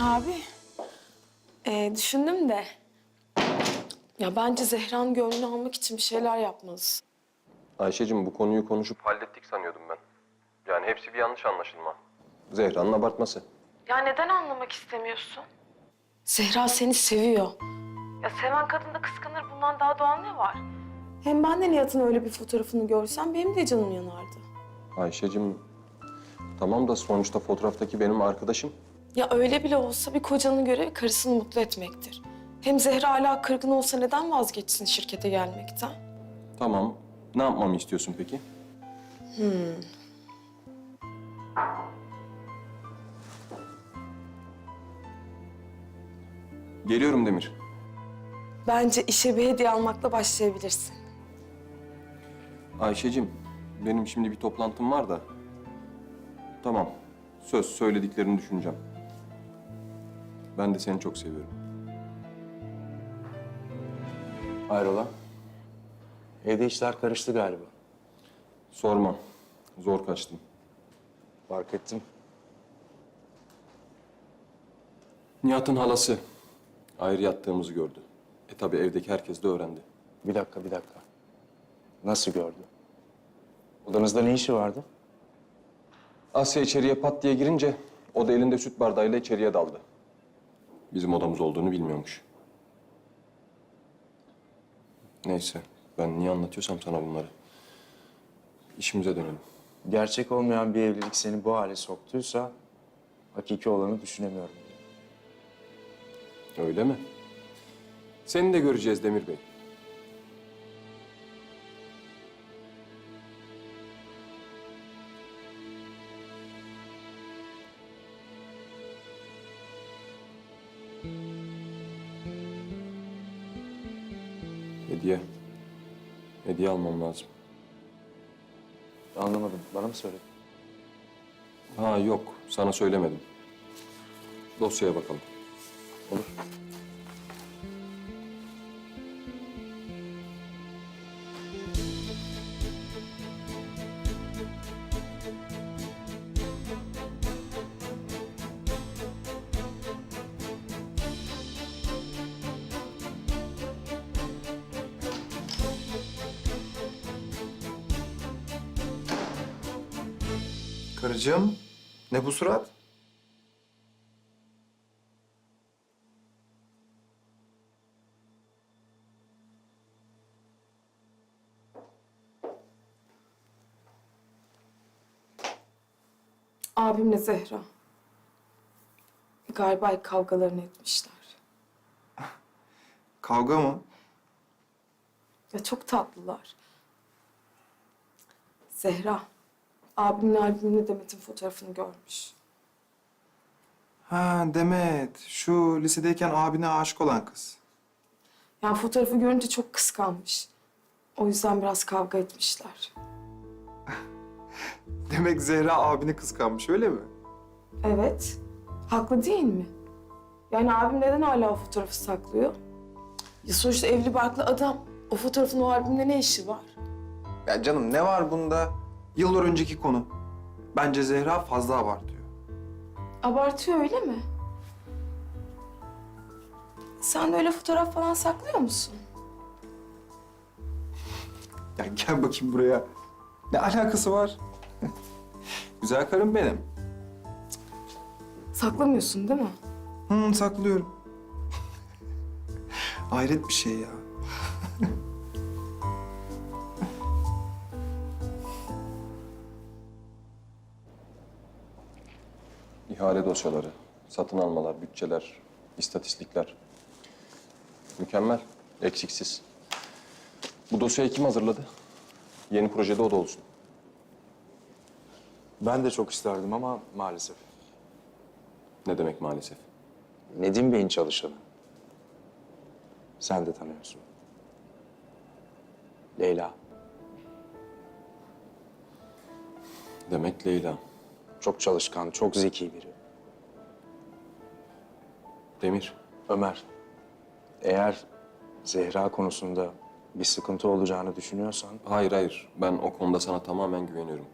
Abi, e, düşündüm de... Ya bence Zehra'nın gönlünü almak için bir şeyler yapmalısın. Ayşe'cim bu konuyu konuşup hallettik sanıyordum ben. Yani hepsi bir yanlış anlaşılma. Zehra'nın abartması. Ya neden anlamak istemiyorsun? Zehra seni seviyor. Ya seven kadın da kıskanır. Bundan daha doğal ne var? Hem ben de Nihat'ın öyle bir fotoğrafını görsem benim de canım yanardı. Ayşe'cim tamam da sonuçta fotoğraftaki benim arkadaşım. Ya öyle bile olsa bir kocanın görevi karısını mutlu etmektir. Hem Zehra hala kırgın olsa neden vazgeçsin şirkete gelmekten? Tamam. Ne yapmamı istiyorsun peki? Geliyorum Demir. Bence işe bir hediye almakla başlayabilirsin. Ayşe'cim, benim şimdi bir toplantım var da. Tamam, söz söylediklerini düşüneceğim. Ben de seni çok seviyorum. Hayrola? Evde işler karıştı galiba. Sorma, zor kaçtım. Fark ettim. Nihat'ın halası ayrı yattığımızı gördü. E tabii evdeki herkes de öğrendi. Bir dakika, bir dakika. Nasıl gördü? Odanızda ne işi vardı? Asya içeriye pat diye girince o da elinde süt bardağıyla içeriye daldı. Bizim odamız olduğunu bilmiyormuş. Neyse, ben niye anlatıyorsam sana bunları. İşimize dönelim. Gerçek olmayan bir evlilik seni bu hale soktuysa... ...hakiki olanı düşünemiyorum. Öyle mi? Seni de göreceğiz Demir Bey. Hediye. Hediye almam lazım. Anlamadım. Bana mı söyledin? Ha yok, sana söylemedim. Dosyaya bakalım. Olur. Karıcığım, ne bu surat? Abimle Zehra. Galiba kavgalarını etmişler. Kavga mı? Ya çok tatlılar. Zehra, abimle albümle Demet'in fotoğrafını görmüş. Ha Demet, şu lisedeyken abine aşık olan kız. Yani fotoğrafı görünce çok kıskanmış. O yüzden biraz kavga etmişler. Demek Zehra abini kıskanmış öyle mi? Evet, haklı değil mi? Yani abim neden hala o fotoğrafı saklıyor? Ya sonuçta evli barklı adam. O fotoğrafın o albümde ne işi var? Ya canım ne var bunda? Yıllar önceki konu. Bence Zehra fazla abartıyor. Abartıyor öyle mi? Sen de öyle fotoğraf falan saklıyor musun? Ya gel bakayım buraya. Ne alakası var? Güzel karım benim. Saklamıyorsun değil mi? Hı, saklıyorum. Hayret bir şey ya. İhale dosyaları, satın almalar, bütçeler, istatistikler. Mükemmel, eksiksiz. Bu dosyayı kim hazırladı? Yeni projede o da olsun. Ben de çok isterdim ama maalesef. Ne demek maalesef? Nedim Bey'in çalışanı. Sen de tanıyorsun. Leyla. Demek Leyla. Çok çalışkan, çok zeki biri. Demir. Ömer, eğer Zehra konusunda bir sıkıntı olacağını düşünüyorsan... Hayır hayır, ben o konuda sana tamamen güveniyorum.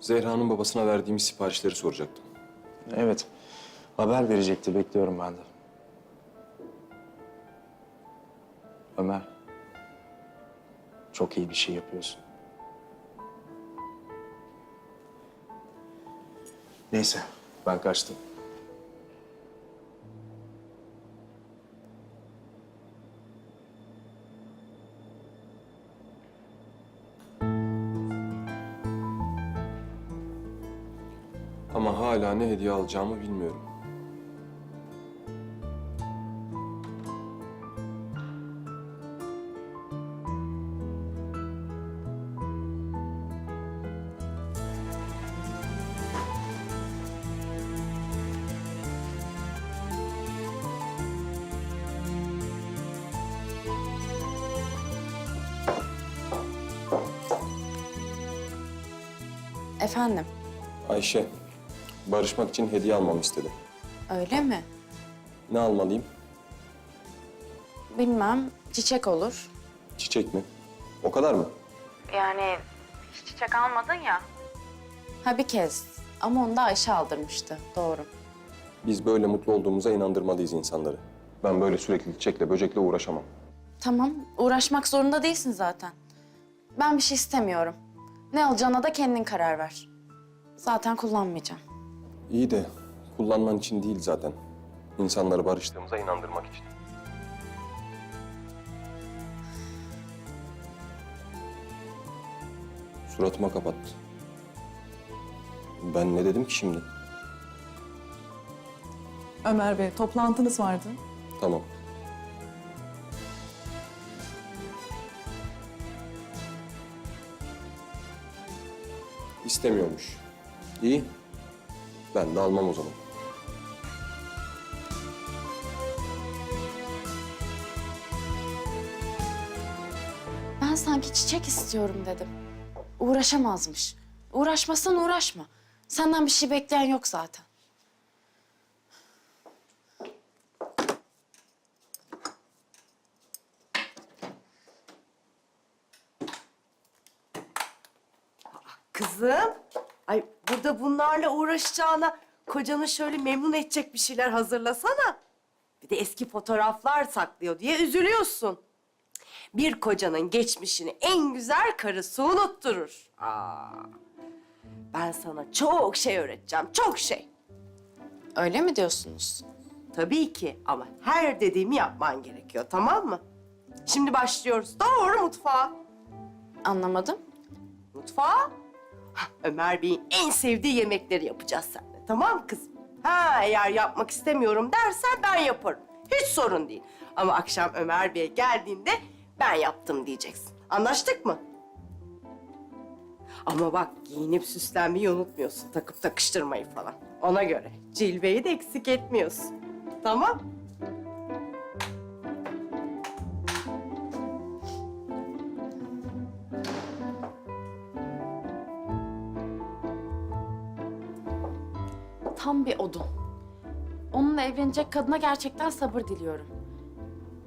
Zehra'nın babasına verdiğimiz siparişleri soracaktım. Evet, Haber verecekti, bekliyorum ben de. Ömer, çok iyi bir şey yapıyorsun. Neyse, ben kaçtım. Ama hala ne hediye alacağımı bilmiyorum. Efendim, Ayşe, barışmak için hediye almamı istedi. öyle mi? Ne almalıyım? Bilmem, çiçek olur. Çiçek mi? O kadar mı? Yani hiç çiçek almadın ya. Ha bir kez ama onu da Ayşe aldırmıştı, doğru. Biz böyle mutlu olduğumuza inandırmalıyız insanları. Ben böyle sürekli çiçekle, böcekle uğraşamam. Tamam, uğraşmak zorunda değilsin zaten. Ben bir şey istemiyorum. Ne alacağına da kendin karar ver. Zaten kullanmayacağım. İyi de kullanman için değil zaten. İnsanları barıştığımıza inandırmak için. Suratıma kapattı. Ben ne dedim ki şimdi? Ömer Bey, toplantınız vardı. Tamam. İstemiyormuş. İyi. Ben de almam o zaman. Ben sanki çiçek istiyorum dedim. Uğraşamazmış. Uğraşmasan uğraşma. Senden bir şey bekleyen yok zaten. Kızım, ay burada bunlarla uğraşacağına kocanı şöyle memnun edecek bir şeyler hazırlasana. Bir de eski fotoğraflar saklıyor diye üzülüyorsun. Bir kocanın geçmişini en güzel karısı unutturur. Aa, ben sana çok şey öğreteceğim, çok şey. Öyle mi diyorsunuz? Tabii ki ama her dediğimi yapman gerekiyor, tamam mı? Şimdi başlıyoruz. Doğru mutfağa. Anlamadım. Mutfağa. Ömer Bey'in en sevdiği yemekleri yapacağız seninle. Tamam kızım? Ha eğer yapmak istemiyorum dersen ben yaparım. Hiç sorun değil. Ama akşam Ömer Bey geldiğinde ben yaptım diyeceksin. Anlaştık mı? Ama bak giyinip süslenmeyi unutmuyorsun. Takıp takıştırmayı falan. Ona göre. Cilveyi de eksik etmiyorsun. Tamam? Bir odun. Onunla evlenecek kadına gerçekten sabır diliyorum.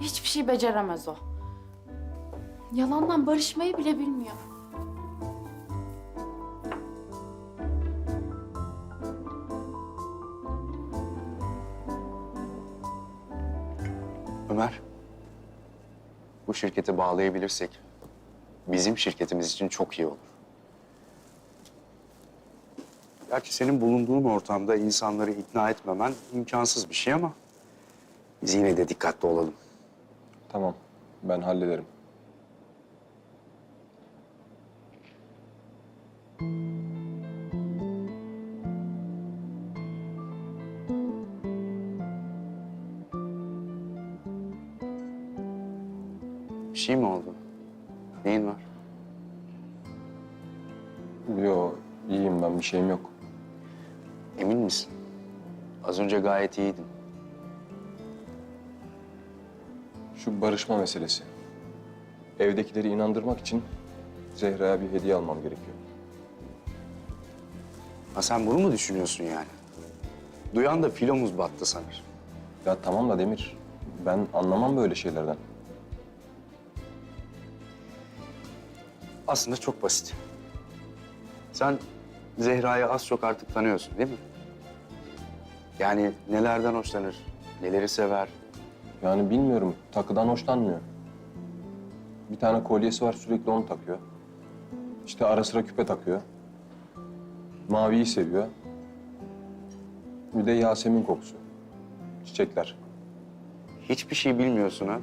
Hiçbir şey beceremez o. Yalandan barışmayı bile bilmiyor. Ömer, bu şirketi bağlayabilirsek bizim şirketimiz için çok iyi olur. Gerçi senin bulunduğun ortamda insanları ikna etmemen imkansız bir şey ama biz yine de dikkatli olalım. Tamam. Ben hallederim. Bir şey mi oldu? Neyin var? Yo, iyiyim ben. Bir şeyim yok. Az önce gayet iyiydin. Şu barışma meselesi. Evdekileri inandırmak için Zehra'ya bir hediye almam gerekiyor. Ha sen bunu mu düşünüyorsun yani? Duyan da filomuz battı sanır. Ya tamam da Demir, ben anlamam böyle şeylerden. Aslında çok basit. Sen Zehra'yı az çok artık tanıyorsun değil mi? Yani nelerden hoşlanır, neleri sever? Yani bilmiyorum, takıdan hoşlanmıyor. Bir tane kolyesi var, sürekli onu takıyor. İşte ara sıra küpe takıyor. Maviyi seviyor. Bir de Yasemin kokusu. Çiçekler. Hiçbir şey bilmiyorsun ha.